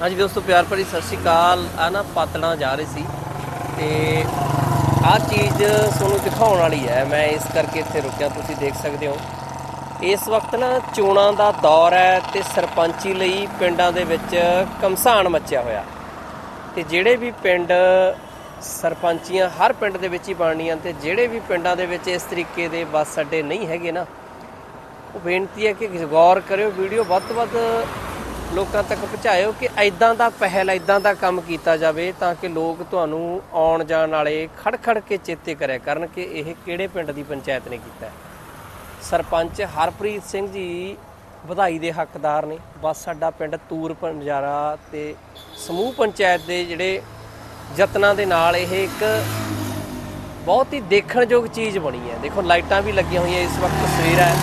ਹਾਂਜੀ ਦੋਸਤੋ, ਪਿਆਰ ਭਰੀ ਸਤਿ ਸ਼੍ਰੀ ਅਕਾਲ। ਆ ਨਾ ਪਾਤੜਾਂ ਜਾ ਰਹੇ ਸੀ ਤੇ ਆਹ ਚੀਜ਼ ਤੁਹਾਨੂੰ ਦਿਖਾਉਣ ਵਾਲੀ ਹੈ। ਮੈਂ ਇਸ ਕਰਕੇ ਇੱਥੇ ਰੁਕਿਆ, ਤੁਸੀਂ ਦੇਖ ਸਕਦੇ ਹੋ। ਇਸ ਵਕਤ ਨਾ ਚੋਣਾਂ ਦਾ ਦੌਰ ਹੈ ਤੇ ਸਰਪੰਚੀ ਲਈ ਪਿੰਡਾਂ ਦੇ ਵਿੱਚ ਕਮਸਾਨ ਮੱਚਿਆ ਹੋਇਆ। ਤੇ ਜਿਹੜੇ ਵੀ ਪਿੰਡ ਸਰਪੰਚੀਆਂ ਹਰ ਪਿੰਡ ਦੇ ਵਿੱਚ ਹੀ ਬਣਨੀਆਂ ਤੇ ਜਿਹੜੇ ਵੀ ਪਿੰਡਾਂ ਦੇ ਵਿੱਚ ਇਸ ਤਰੀਕੇ ਦੇ ਬੱਸ ਅੱਡੇ ਨਹੀਂ ਹੈਗੇ ਨਾ, ਉਹ ਬੇਨਤੀ ਹੈ ਕਿ ਗੌਰ ਕਰਿਓ, ਵੀਡੀਓ ਵੱਧ ਤੋਂ ਵੱਧ ਲੋਕਾਂ ਤੱਕ ਪਹੁੰਚਾਇਓ ਕਿ ਐਦਾਂ ਦਾ ਪਹਿਲ ਐਦਾਂ ਦਾ ਕੰਮ ਕੀਤਾ ਜਾਵੇ ਤਾਂ ਕਿ ਲੋਕ ਤੁਹਾਨੂੰ ਆਉਣ ਜਾਣ ਵਾਲੇ ਖੜ ਖੜ ਕੇ ਚੇਤੇ ਕਰਿਆ ਕਰਨ ਕਿ ਇਹ ਕਿਹੜੇ ਪਿੰਡ ਦੀ ਪੰਚਾਇਤ ਨੇ ਕੀਤਾ ਹੈ। ਸਰਪੰਚ ਹਰਪ੍ਰੀਤ ਸਿੰਘ ਜੀ ਵਧਾਈ ਦੇ ਹੱਕਦਾਰ ਨੇ। ਬਸ ਸਾਡਾ ਪਿੰਡ ਤੂਰ ਪੰਜਾਰਾ ਤੇ ਸਮੂਹ ਪੰਚਾਇਤ ਦੇ ਜਿਹੜੇ ਯਤਨਾਂ ਦੇ ਨਾਲ ਇਹ ਇੱਕ ਬਹੁਤ ਹੀ ਦੇਖਣਯੋਗ ਚੀਜ਼ ਬਣੀ ਹੈ। ਦੇਖੋ, ਲਾਈਟਾਂ ਵੀ ਲੱਗੀਆਂ ਹੋਈਆਂ ਇਸ ਵਕਤ ਸਵੇਰ ਹੈ।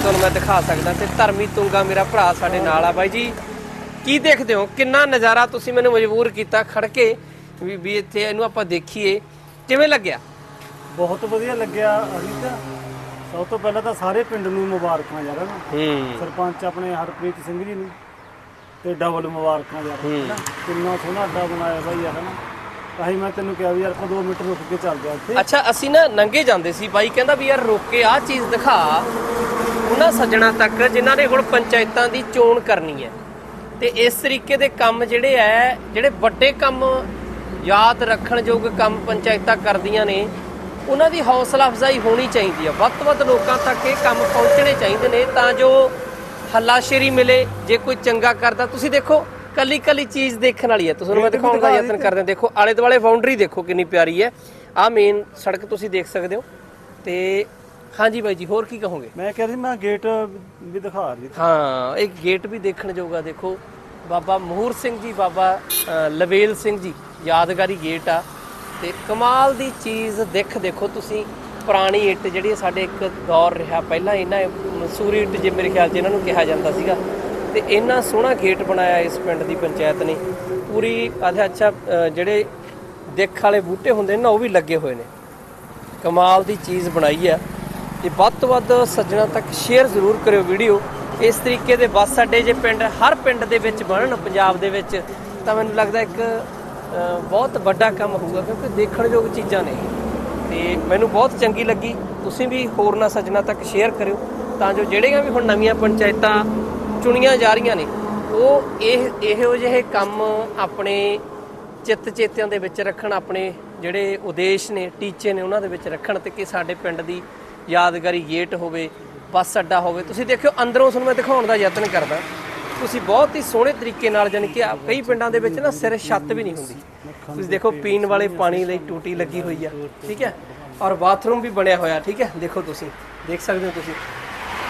ਤੁਹਾਨੂੰ ਮੈਂ ਦਿਖਾ ਸਕਦਾ ਤੇ ਧਰਮੀ ਤੁੰਗਾ ਮੇਰਾ ਭਰਾ ਸਾਡੇ ਨਾਲ ਆ ਬਾਈ ਜੀ। ਕੀ ਦੇਖਦੇ ਹੋ? ਕਿੰਨਾ ਨਜ਼ਾਰਾ ਤੁਸੀਂ ਮੈਨੂੰ ਮਜਬੂਰ ਕੀਤਾ ਖੜ ਕੇ? ਵੀ ਵੀ ਇੱਥੇ ਇਹਨੂੰ ਆਪਾਂ ਦੇਖੀਏ। ਕਿਵੇਂ ਲੱਗਿਆ? ਬਹੁਤ ਵਧੀਆ ਲੱਗਿਆ ਅਸੀਂ ਤਾਂ ਸਭ ਤੋਂ ਪਹਿਲਾਂ ਤਾਂ ਸਾਰੇ ਪਿੰਡ ਨੂੰ ਮੁਬਾਰਕਾਂ ਯਾਰ। ਹੂੰ। ਸਰਪੰਚ ਆਪਣੇ ਹਰਪ੍ਰੀਤ ਸਿੰਘ ਜੀ ਨੂੰ ਤੇ ਡਬਲ ਮੁਬਾਰਕਾਂ ਯਾਰ। ਕਿੰਨਾ ਸੋਹਣਾ ਅੱਡਾ ਬਣਾਇਆ ਬਾਈ ਯਾਰ ਹਨਾ? ਤਾਂ ਹੀ ਮੈਂ ਤੈਨੂੰ ਕਿਹਾ ਵੀ ਯਾਰ ਆਪਾਂ 2 ਮਿੰਟ ਰੁਕ ਕੇ ਚੱਲ ਜਾ ਇੱਥੇ। ਅੱਛਾ ਅਸੀਂ ਨਾ ਨੰਗੇ ਜਾਂਦੇ ਸੀ ਬਾਈ। ਕਹਿੰਦਾ ਵੀ ਯਾਰ ਰੋਕ ਕੇ ਆਹ ਚੀਜ਼ ਦਿਖਾ। ਉਹਨਾਂ ਸੱਜਣਾ ਤੱਕ ਜਿਨ੍ਹਾਂ ਨੇ ਹੁਣ ਪੰਚਾਇਤਾਂ ਦੀ ਚੋਣ ਕਰਨੀ ਹੈ। ਤੇ ਇਸ ਤਰੀਕੇ ਦੇ ਕੰਮ ਜਿਹੜੇ ਐ ਜਿਹੜੇ ਵੱਡੇ ਕੰਮ ਯਾਦ ਰੱਖਣ ਯੋਗ ਕੰਮ ਪੰਚਾਇਤਾਂ ਕਰਦੀਆਂ ਨੇ ਉਹਨਾਂ ਦੀ ਹੌਸਲਾ ਅਫਜ਼ਾਈ ਹੋਣੀ ਚਾਹੀਦੀ ਹੈ ਵੱਧ ਵੱਧ ਲੋਕਾਂ ਤੱਕ ਇਹ ਕੰਮ ਪਹੁੰਚਣੇ ਚਾਹੀਦੇ ਨੇ ਤਾਂ ਜੋ ਹੱਲਾਸ਼ੇਰੀ ਮਿਲੇ ਜੇ ਕੋਈ ਚੰਗਾ ਕਰਦਾ। ਤੁਸੀਂ ਦੇਖੋ ਕੱਲੀ ਕੱਲੀ ਚੀਜ਼ ਦੇਖਣ ਵਾਲੀ ਹੈ ਤੁਹਾਨੂੰ ਮੈਂ ਦਿਖਾਉਣ ਦਾ ਯਤਨ ਕਰਦੇ ਦੇਖੋ ਆਲੇ ਦੁਆਲੇ ਬਾਉਂਡਰੀ ਦੇਖੋ ਕਿੰਨੀ ਪਿਆਰੀ ਹੈ ਆਹ ਮੇਨ ਸੜਕ ਤੁਸੀਂ ਦੇਖ ਸਕਦੇ ਹੋ। ਤੇ ਹਾਂਜੀ ਬਾਈ ਜੀ ਹੋਰ ਕੀ ਕਹੋਗੇ? ਮੈਂ ਕਿਹਾ ਸੀ ਮੈਂ ਗੇਟ ਵੀ ਦਿਖਾ ਰਹੀ ਹਾਂ ਇੱਕ ਗੇਟ ਵੀ ਦੇਖਣ ਜੋਗਾ ਦੇਖੋ। ਬਾਬਾ ਮਹੂਰ ਸਿੰਘ ਜੀ ਬਾਬਾ ਲਵੇਲ ਸਿੰਘ ਜੀ ਯਾਦਗਾਰੀ ਗੇਟ ਆ। ਤੇ ਕਮਾਲ ਦੀ ਚੀਜ਼ ਦੇਖ ਦੇਖੋ ਤੁਸੀਂ ਪੁਰਾਣੀ ਇੱਟ ਜਿਹੜੀ ਸਾਡੇ ਇੱਕ ਦੌਰ ਰਿਹਾ। ਪਹਿਲਾਂ ਇਹਨਾਂ ਮਨਸੂਰੀ ਇੱਟ ਜੇ ਮੇਰੇ ਖਿਆਲ 'ਚ ਇਹਨਾਂ ਨੂੰ ਕਿਹਾ ਜਾਂਦਾ ਸੀਗਾ। ਤੇ ਇੰਨਾ ਸੋਹਣਾ ਗੇਟ ਬਣਾਇਆ ਇਸ ਪਿੰਡ ਦੀ ਪੰਚਾਇਤ ਨੇ। ਪੂਰੀ ਆਧਾ ਅੱਛਾ ਜਿਹੜੇ ਦੇਖ ਵਾਲੇ ਬੂਟੇ ਹੁੰਦੇ ਨੇ ਨਾ ਉਹ ਵੀ ਲੱਗੇ ਹੋਏ ਨੇ। ਕਮਾਲ ਦੀ ਚੀਜ਼ ਬਣਾਈ ਆ। ਤੇ ਵੱਧ ਤੋਂ ਵੱਧ ਸੱਜਣਾ ਤੱਕ ਸ਼ੇਅਰ ਜ਼ਰੂਰ ਕਰਿਓ ਵੀਡੀਓ। ਇਸ ਤਰੀਕੇ ਦੇ ਬੱਸ ਅੱਡੇ ਜੇ ਪਿੰਡ, ਹਰ ਪਿੰਡ ਦੇ ਵਿੱਚ ਬਣਨ, ਪੰਜਾਬ ਦੇ ਵਿੱਚ, ਤਾਂ ਮੈਨੂੰ ਲੱਗਦਾ ਇੱਕ ਬਹੁਤ ਵੱਡਾ ਕੰਮ ਹੋਊਗਾ, ਕਿਉਂਕਿ ਦੇਖਣਯੋਗ ਚੀਜ਼ਾਂ ਨੇ। ਤੇ ਮੈਨੂੰ ਬਹੁਤ ਚੰਗੀ ਲੱਗੀ। ਤੁਸੀਂ ਵੀ ਹੋਰਨਾਂ ਸੱਜਣਾ ਤੱਕ ਸ਼ੇਅਰ ਕਰਿਓ, ਤਾਂ ਜੋ ਜਿਹੜੀਆਂ ਵੀ ਹੁਣ ਨਵੀਆਂ ਪੰਚਾਇਤਾਂ ਚੁਣੀਆਂ ਜਾ ਰਹੀਆਂ ਨੇ, ਉਹ ਇਹ, ਇਹੋ ਜਿਹੇ ਕੰਮ ਆਪਣੇ ਚਿੱਤ ਚੇਤਿਆਂ ਦੇ ਵਿੱਚ ਰੱਖਣ, ਆਪਣੇ ਜਿਹੜੇ ਉਦੇਸ਼ ਨੇ, ਟੀਚੇ ਨੇ, ਉਹਨਾਂ ਦੇ ਵਿੱਚ ਰੱਖਣ, ਤੇ ਕਿ ਸਾਡੇ ਪਿੰਡ ਦੀ ਯਾਦਗਾਰੀ ਗੇਟ ਹੋਵੇ, ਬੱਸ ਅੱਡਾ ਹੋਵੇ, ਤੁਸੀਂ ਦੇਖਿਓ ਅੰਦਰੋਂ ਤੁਹਾਨੂੰ ਮੈਂ ਦਿਖਾਉਣ ਦਾ ਯਤਨ ਕਰਦਾ। ਤੁਸੀਂ ਬਹੁਤ ਹੀ ਸੋਹਣੇ ਤਰੀਕੇ ਨਾਲ ਜਾਣੀ ਕਿ ਕਈ ਪਿੰਡਾਂ ਦੇ ਵਿੱਚ ਨਾ ਸਿਰ ਛੱਤ ਵੀ ਨਹੀਂ ਹੁੰਦੀ। ਤੁਸੀਂ ਦੇਖੋ ਪੀਣ ਵਾਲੇ ਪਾਣੀ ਲਈ ਟੂਟੀ ਲੱਗੀ ਹੋਈ ਆ, ਠੀਕ ਹੈ? ਔਰ ਬਾਥਰੂਮ ਵੀ ਬਣਿਆ ਹੋਇਆ, ਠੀਕ ਹੈ? ਦੇਖੋ ਤੁਸੀਂ, ਦੇਖ ਸਕਦੇ ਹੋ ਤੁਸੀਂ।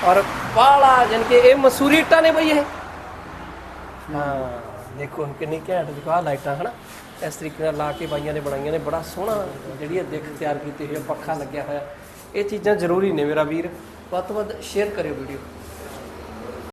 ਔਰ ਪਾਲਾ ਜਾਣੀ ਕਿ ਇਹ ਮਸੂਰੀ ਇੱਟਾਂ ਨੇ ਬਈ ਇਹ। ਹਾਂ, ਦੇਖੋ ਕਿੰਨੀ ਘੈਂਟ ਦੇਖੋ ਆਹ ਲਾਈਟਾਂ, ਹਨਾ? ਇਸ ਤਰੀਕੇ ਨਾਲ ਲਾ ਕੇ ਬਾਈਆਂ ਨੇ ਬਣਾਈਆਂ ਨੇ, ਬੜਾ ਸੋਹਣਾ ਜਿਹੜੀ ਇਹ ਦਿੱਖ ਤਿਆਰ ਕੀਤੀ ਹੋਈ ਹੈ ਪੱਖਾ ਲੱਗਿਆ ਹੋਇਆ। ਇਹ ਚੀਜ਼ਾਂ ਜ਼ਰੂਰੀ ਨੇ ਮੇਰਾ ਵੀਰ। ਵੱਧ ਤੋਂ ਵੱਧ ਸ਼ੇਅਰ ਕਰਿਓ ਵੀਡੀਓ